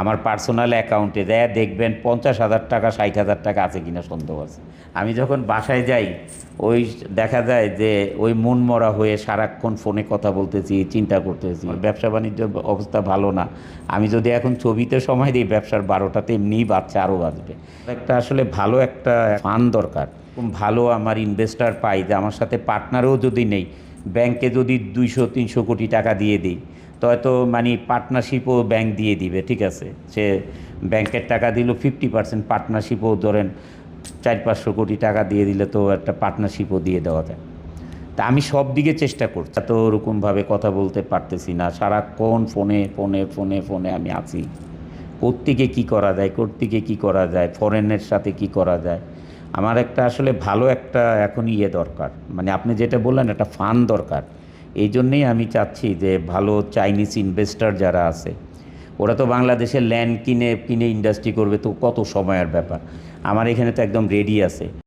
আমার পার্সোনাল অ্যাকাউন্টে দেয় দেখবেন পঞ্চাশ হাজার টাকা, ষাট হাজার টাকা আছে কিনা সন্দেহ আছে। আমি যখন বাসায় যাই, ওই দেখা যায় যে ওই মন মরা হয়ে সারাক্ষণ ফোনে কথা বলতেছি, চিন্তা করতেছি ব্যবসা বাণিজ্য অবস্থা ভালো না। আমি যদি এখন ছবিতে সময় দিই, ব্যবসার বারোটাতে এমনিই বাচ্চা আরও বাঁচবে। একটা আসলে ভালো একটা ফান্ড দরকার। ভালো আমার ইনভেস্টার পাই যে আমার সাথে পার্টনারও যদি নেই ব্যাংকে যদি দুইশো, তিনশো কোটি টাকা দিয়ে দিই তো হয়তো মানে পার্টনারশিপও ব্যাংক দিয়ে দিবে, ঠিক আছে? সে ব্যাংকের টাকা দিল ফিফটি পার্সেন্ট পার্টনারশিপও ধরেন চার পাঁচশো কোটি টাকা দিয়ে দিলে তো একটা পার্টনারশিপও দিয়ে দেওয়া যায়। তা আমি সব দিকে চেষ্টা করছি। তো ওরকমভাবে কথা বলতে পারতেছি না। সারাক্ষণ ফোনে ফোনে ফোনে ফোনে আমি আছি। কোত্থেকে কী করা যায়, কোত্থেকে কী করা যায় ফরেনের সাথে কি করা যায়? আমার একটা আসলে ভালো একটা এখন ইয়ে দরকার। মানে আপনি যেটা বললেন, একটা ফান্ড দরকার। এই জন্যেই আমি চাচ্ছি যে ভালো চাইনিজ ইনভেস্টার যারা আছে, ওরা তো বাংলাদেশের ল্যান্ড কিনে কিনে ইন্ডাস্ট্রি করবে, তো কত সময়ের ব্যাপার? আমার এখানে তো একদম রেডি আছে।